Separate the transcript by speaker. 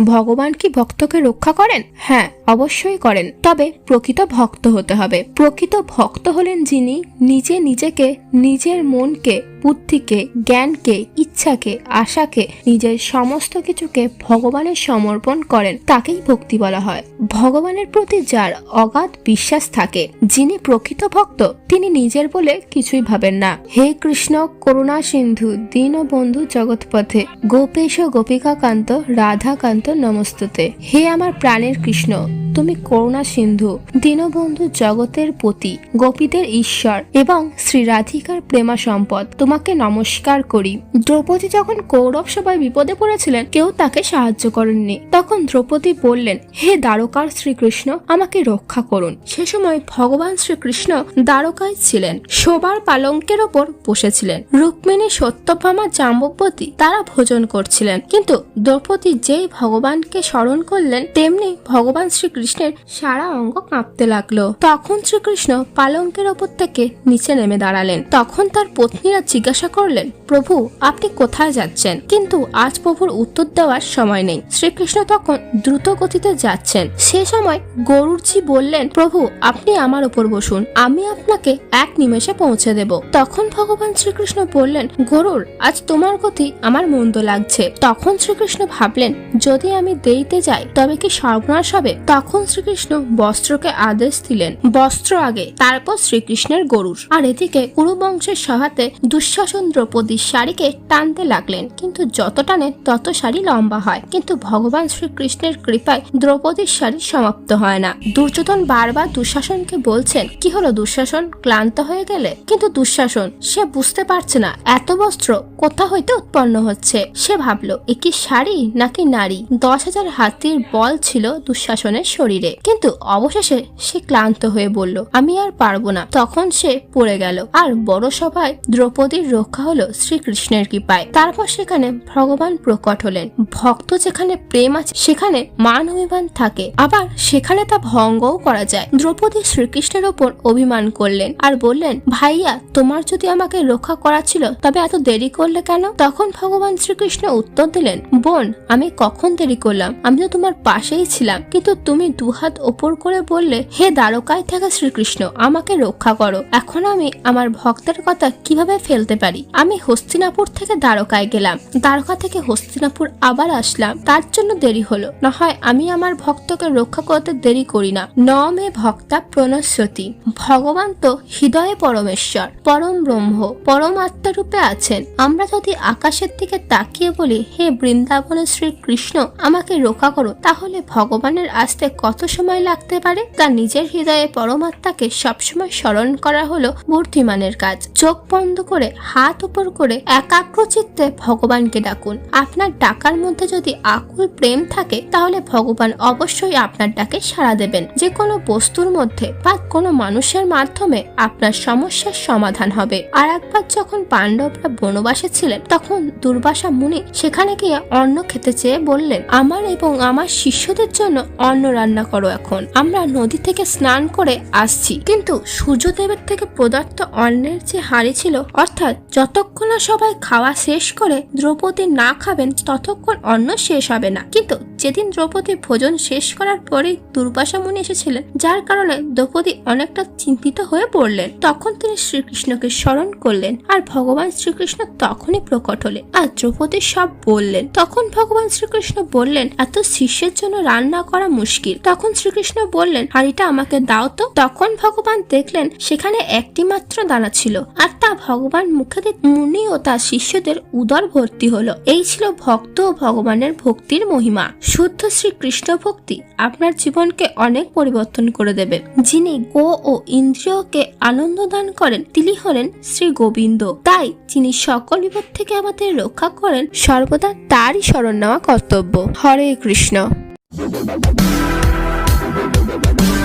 Speaker 1: ভগবান কি ভক্তকে রক্ষা করেন? হ্যাঁ অবশ্যই করেন। তবে প্রকৃত ভক্ত হতে হবে। প্রকৃত ভক্ত হলেন যিনি নিজে নিজেকে, নিজের মনকে বুদ্ধিকে, জ্ঞানকে, ইচ্ছাকে, আশাকে, নিজের সমস্ত কিছুকে ভগবানের সমর্পণ করেন। তাকেই ভক্তি বলা হয়। ভগবানের প্রতি যার অগাধ বিশ্বাস থাকে, যিনি প্রকৃত ভক্ত, তিনি নিজের বলে কিছুই ভাবেন না। হে কৃষ্ণ, করুণা সিন্ধু, দীনবন্ধু জগৎপথে, গোপেশ গোপিকা কান্ত রাধাকান্ত নমস্তুতে। হে আমার প্রাণের কৃষ্ণ তুমি করুণা সিন্ধু, দীনবন্ধু জগতের পতি, গোপীদের ঈশ্বর এবং শ্রী রাধিকার প্রেমা সম্পদ। তোমাকে নমস্কার করি। দ্রৌপদী যখন কৌরব সবাই বিপদে পড়েছিলেন, কেউ তাকে সাহায্য করেননি। তখন দ্রৌপদী বললেন, হে দ্বারকার শ্রীকৃষ্ণ, আমাকে রক্ষা করুন। সে সময় ভগবান শ্রীকৃষ্ণ দ্বারকায় ছিলেন। শোবার পালঙ্কের ওপর বসেছিলেন। রুক্মিণী সত্যভামা জাম্ববতী তারা ভোজন করছিলেন। কিন্তু দ্রৌপদী যেই ভগবানকে স্মরণ করলেন, তেমনি ভগবান শ্রীকৃষ্ণের সারা অঙ্গ কাঁপতে লাগল। তখন শ্রীকৃষ্ণ পালঙ্কের ওপর থেকে নিচে নেমে দাঁড়ালেন। তখন তার পত্নীরা জিজ্ঞাসা করলেন, প্রভু, আপনি কোথায় যাচ্ছেন? কিন্তু আজ প্রভুর উত্তর দেওয়ার সময় নেই। শ্রীকৃষ্ণ তখন দ্রুত গতিতে যাচ্ছেন। সে সময় গরুরজি বললেন, প্রভু, আপনি আমার উপর বসুন। আমি আপনাকে এক নিমেষে পৌঁছে দেব। তখন ভগবান শ্রীকৃষ্ণ বললেন, গরুর, আজ তোমার গতি আমার মন্দ লাগছে। তখন শ্রীকৃষ্ণ ভাবলেন, যদি আমি দেইতে যাই, তবে কি সর্বনাশ হবে? তখন শ্রীকৃষ্ণ বস্ত্রকে আদেশ দিলেন, বস্ত্র আগে, তারপর শ্রীকৃষ্ণের গরুর। আর এদিকে কুরুবংশের সহাতে দুঃশাসন দ্রৌপদীর শাড়িকে টানতে লাগলেন, কিন্তু যত টানে তত শাড়ি লম্বা হয়। কিন্তু ভগবান শ্রীকৃষ্ণের কৃপায় দ্রৌপদীর শাড়ি সমাপ্ত হয় না। দুর্যোধন বারবার দুঃশাসনকে বলছেন, কি হলো দুঃশাসন? ক্লান্ত হয়ে গেলে? কিন্তু দুঃশাসন, সে বুঝতে পারছে না, এত বস্ত্র কোথা হইতে উৎপন্ন হচ্ছে? সে ভাবলো, এ কি শাড়ি নাকি নারী? দশ হাজার হাতির বল ছিল দুঃশাসনের শরীরে। কিন্তু অবশেষে সে ক্লান্ত হয়ে বলল, আমি আর পারব না। তখন সে পড়ে গেল। আর বড় সভায় দ্রৌপদীর রক্ষা হলো শ্রীকৃষ্ণের কৃপায়। তারপর সেখানে ভগবান প্রকট হলেন। ভক্ত যেখানে প্রেম আছে, সেখানে মান অভিমান থাকে। আবার সেখানে তা ভঙ্গও করা যায়। দ্রৌপদী শ্রীকৃষ্ণের ওপর অভিমান করলেন আর বললেন, ভাইয়া, তোমার যদি আমাকে রক্ষা করা ছিল, তবে এত দেরি করলে কেন? তখন ভগবান শ্রীকৃষ্ণ উত্তর দিলেন, বোন, আমি কখন দেরি করলাম? আমি তো তোমার পাশেই ছিলাম। কিন্তু তুমি দুহাত ওপর করে বললে, হে দ্বারকায় থাকা শ্রীকৃষ্ণ, আমাকে রক্ষা করো। এখন আমি আমার ভক্তের কথা কীভাবে ফেলতে পারি? আমি হস্তিনাপুর থেকে দ্বারকায় গেলাম। দ্বারকা থেকে হস্তিনাপুর আবার আসলাম। তার জন্য দেরি হলো। না হয় আমি আমার ভক্তকে রক্ষা করতে দেরি করি না। ন মে ভক্তা প্রণস্বতী। ভগবান তো হৃদয়ে পরমেশ্বর, পরম ব্রহ্ম, পরম আত্মারূপে আছেন। আমরা যদি আকাশের দিকে তাকিয়ে বলি, হে বৃন্দাবনের শ্রীকৃষ্ণ, আমাকে রক্ষা করো, তাহলে ভগবানের আসতে কত সময় লাগতে পারে? তার নিজের হৃদয়ে পরমাত্মাকে সবসময় স্মরণ করা হলো বুদ্ধিমানের কাজ। চোখ বন্ধ করে, হাত উপর করে একাগ্র চিত্তে ভগবানকে ডাকুন। আপনার ডাকার মধ্যে যদি আকুল প্রেম থাকে, তাহলে ভগবান অবশ্যই আপনার ডাকে সাড়া দেবেন। যে কোনো বস্তুর মধ্যে বা কোনো মানুষের মাধ্যমে আপনার সমস্যার সমাধান হবে। আর একবার যখন পাণ্ডবরা বনবাসে ছিলেন, তখন দুর্বাসা মুনি সেখানে গিয়ে অন্ন খেতে চেয়ে বললেন, আমার এবং আমার শিষ্যদের জন্য অন্ন রান্না করো এখন। আমরা নদী থেকে স্নান করে আসছি। কিন্তু সূর্যদেবের থেকে প্রদত্ত অন্নের যে হাড়ি ছিল, অর্থাৎ যতক্ষণ না সবাই খাওয়া শেষ করে দ্রৌপদী না খাবেন, ততক্ষণ অন্ন শেষ হবে না। কিন্তু যেদিন দ্রৌপদী ভোজন শেষ করার পরেই দুর্বাসা মুনি এসেছিলেন, যার কারণে দ্রৌপদী অনেকটা চিন্তিত হয়ে পড়লেন। তখন তিনি শ্রীকৃষ্ণকে স্মরণ করলেন আর ভগবান শ্রীকৃষ্ণ তখনই প্রকট হলেন আর দ্রৌপদী সব বললেন। তখন ভগবান শ্রীকৃষ্ণ বললেন, এত শিষ্যের জন্য রান্না করা মুশকিল। তখন শ্রীকৃষ্ণ বললেন, হাড়িটা আমাকে দাও তো। তখন ভগবান দেখলেন, সেখানে একটি মাত্র দানা ছিল। আর তা ভগবান মুখে মুনি ও তার শিষ্যদের উদর ভর্তি হলো। এই ছিল ভক্ত ও ভগবানের ভক্তির মহিমা। শুদ্ধ শ্রীকৃষ্ণ ভক্তি আপনার জীবনকে অনেক পরিবর্তন করে দেবে। যিনি গো ও ইন্দ্রিয়কে আনন্দ দান করেন, তিনি হলেন শ্রী গোবিন্দ। তাই যিনি সকল বিপদ থেকে আমাদের রক্ষা করেন, সর্বদা তারই স্মরণ নেওয়া কর্তব্য। হরে কৃষ্ণ। Thank you.